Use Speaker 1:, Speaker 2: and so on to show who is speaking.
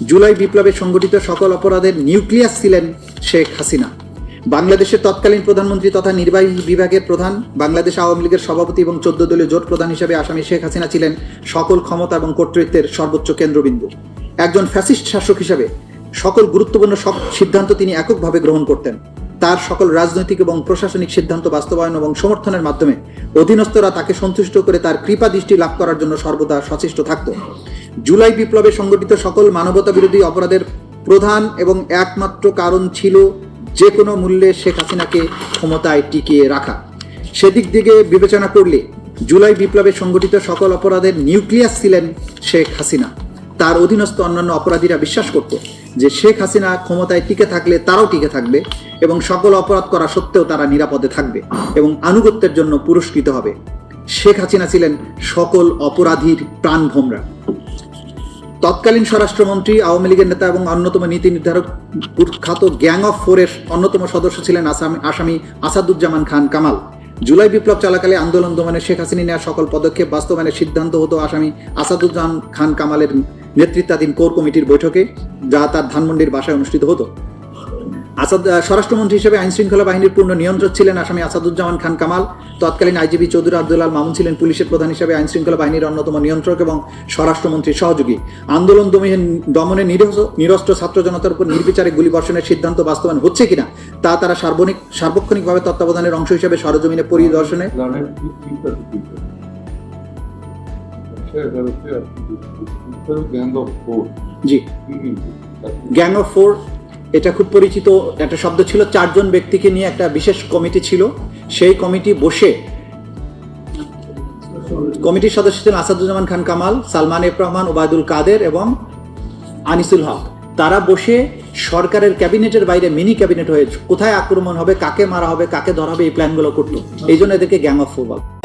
Speaker 1: জুলাই বিপ্লবে সংগঠিত সকল অপরাধের নিউক্লিয়াস ছিলেন শেখ হাসিনা। বাংলাদেশের তৎকালীন প্রধানমন্ত্রী তথা নির্বাহী বিভাগের প্রধান, বাংলাদেশ আওয়ামী লীগের সভাপতি এবং চোদ্দ দলীয় জোট প্রধান হিসেবে আসামি শেখ হাসিনা ছিলেন সকল ক্ষমতা এবং কর্তৃত্বের সর্বোচ্চ কেন্দ্রবিন্দু। একজন ফ্যাসিস্ট শাসক হিসেবে সকল গুরুত্বপূর্ণ সব সিদ্ধান্ত তিনি এককভাবে গ্রহণ করতেন। তার সকল রাজনৈতিক এবং প্রশাসনিক সিদ্ধান্ত বাস্তবায়ন এবং সমর্থনের মাধ্যমে অধীনস্থরা তাকে সন্তুষ্ট করে তার কৃপা দৃষ্টি লাভ করার জন্য সর্বদা সচেষ্ট থাকত। জুলাই বিপ্লবে সংগঠিত সকল মানবতা বিরোধী অপরাধের প্রধান এবং একমাত্র কারণ ছিল যে কোনো মূল্যে শেখ হাসিনাকে ক্ষমতায় টিকিয়ে রাখা। সেদিক দিকে বিবেচনা করলে জুলাই বিপ্লবে সংগঠিত সকল অপরাধের নিউক্লিয়াস ছিলেন শেখ হাসিনা। তার অধীনস্থ অন্যান্য অপরাধীরা বিশ্বাস করত যে শেখ হাসিনা ক্ষমতায় টিকে থাকলে তারাও টিকে থাকবে এবং সকল অপরাধ করা সত্ত্বেও তারা নিরাপদে থাকবে এবং আনুগত্যের জন্য পুরস্কৃত হবে। শেখ হাসিনা ছিলেন সকল অপরাধীর প্রাণভোমরা। তৎকালীন স্বরাষ্ট্রমন্ত্রী, আওয়ামী লীগের নেতা এবং অন্যতম নীতি নির্ধারক কুখ্যাত গ্যাং অফ ফোরের অন্যতম সদস্য ছিলেন আসামি আসামি আসাদুজ্জামান খান কামাল। জুলাই বিপ্লব চলাকালে আন্দোলন দমনে শেখ হাসিনা নেওয়া সকল পদক্ষেপ বাস্তবায়নের সিদ্ধান্ত হতো আসামি আসাদুজ্জামান খান কামালের নেতৃত্বাধীন কোর কমিটির বৈঠকে, যা তার ধানমন্ডির বাসায় অনুষ্ঠিত হতো। আসাদ স্বরাষ্ট্রমন্ত্রী হিসেবে আইন শৃঙ্খলা বাহিনীর পূর্ণ নিয়ন্ত্রক ছিলেন আসামি আসাদুজ্জামান খান কামাল। তৎকালীন আইজিপি চৌধুরী আব্দুল্লাল মামুন ছিলেন পুলিশের প্রধান হিসেবে আইন শৃঙ্খলা বাহিনীর অন্যতম নিয়ন্ত্রক এবং স্বরাষ্ট্রমন্ত্রীর সহযোগী। আন্দোলন দমনে দমনে নিরস- নিরস্ত্র ছাত্র জনতার উপর নির্বিচারে গুলি বর্ষণের সিদ্ধান্ত বাস্তবায়ন হচ্ছে কিনা তা তারা সার্বনিক সার্বক্ষণিকভাবে তত্ত্বাবধানের অংশ হিসেবে সরজমিনে পরিদর্শনে জি। গ্যাং অফ ফোর এটা খুব পরিচিত, একটা শব্দ ছিল, চারজন ব্যক্তিকে নিয়ে একটা বিশেষ কমিটি ছিল। সেই কমিটি বসে কমিটির সদস্য ছিলেন আসাদুজ্জামান খান কামাল, সালমান এফ রহমান, ওবায়দুল কাদের এবং আনিসুল হক। তারা বসে সরকারের ক্যাবিনেটের বাইরে, মিনি ক্যাবিনেট হয়ে কোথায় আক্রমণ হবে, কাকে মারা হবে, কাকে ধরা হবে, এই প্ল্যানগুলো করতো। এই জন্য এদেরকে গ্যাং অফ ফোর বলা